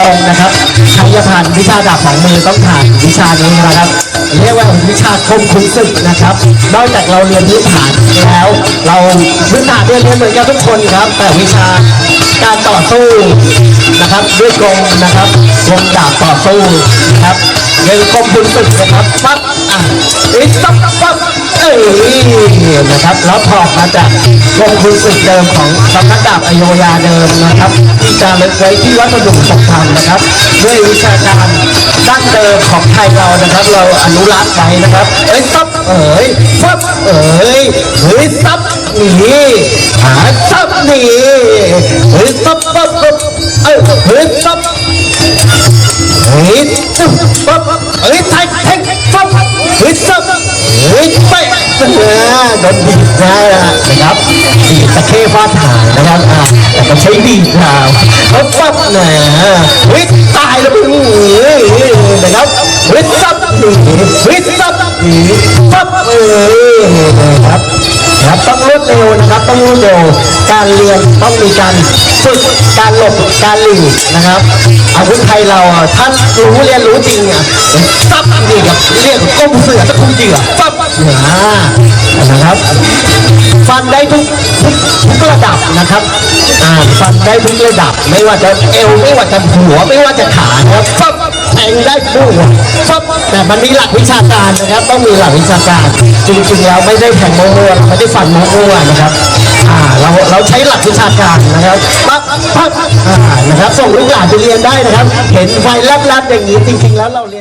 ตรงนะครับใครจะผ่านวิชาดาบสองมือต้องผ่านวิชานี้นะครับ เรียกว่าวิชาคมคุณศึกนะครับ นอกจากเราเรียนพื้นฐานแล้ว เราพื้นฐานเรียนเหมือนกันทุกคนครับ แต่วิชาการต่อสู้นะครับ ด้วยกรงนะครับกงดาบต่อสู้นะครับเรียนคมคุณศึกนะครับปั๊บอะอีกปั๊บปั๊บเอ้ ยนะครับแล้วถอดมาจากกรงคุณศึกเดิมของสำนักดาบอโยยาเดิมนะครับ ที่จะเล็กไว้ที่วัดประดุงสงครามนะครับ ด้วยวิชาการดั้งเดิมของไทยเรานะครับ เราอนุรักษ์ไว้นะครับเอ้ยซับเอ้ยซับเอ้ยเฮ้ยซับนี่หาซับนี่เฮ้ยซับปั๊บปั๊บเอ้ยเฮ้ยซับเฮ้ยซับเฮ้ยแทงแทงซับเฮ้ยซับเฮ้ยไป เออโดนบีบนะครับบีบตะเข้ฟาดหางนะครับอ่าแต่ก็ใช้บีบเราแล้วปั๊บนะเฮ้ยตายแล้วมึงเฮ้ยนะครับเฮ้ยซับหนีเฮ้ยซับหนีปั๊บเออนะครับนะครับต้องรวดเร็วนะครับต้องรวดเร็วการเรียนต้องมีการฝึกการหลบการหลีกนะครับอาวุธไทยเราอะท่านรู้เรียนรู้จริงอะซับนี่กับเรียกก้มเสือตะคุ่มเหยื่อปั๊บเนี่ยนะครับ ฟันได้ทุกทุกทุกระดับนะครับอ่าฟันได้ทุกระดับ ไม่ว่าจะเอวไม่ว่าจะหัวไม่ว่าจะขาครับปั๊บแทงได้ปุ๊บปั๊บแต่มันมีหลักวิชาการนะครับ ต้องมีหลักวิชาการ จริงๆแล้วไม่ได้แทงโมโหไม่ได้ฟันโมโหนะครับอ่าเราเราใช้หลักวิชาการนะครับปั๊บปั๊บอ่านะครับส่งลูกหลานไปเรียนได้นะครับ เห็นไฟแลบๆอย่างนี้จริงๆแล้วเราเรียน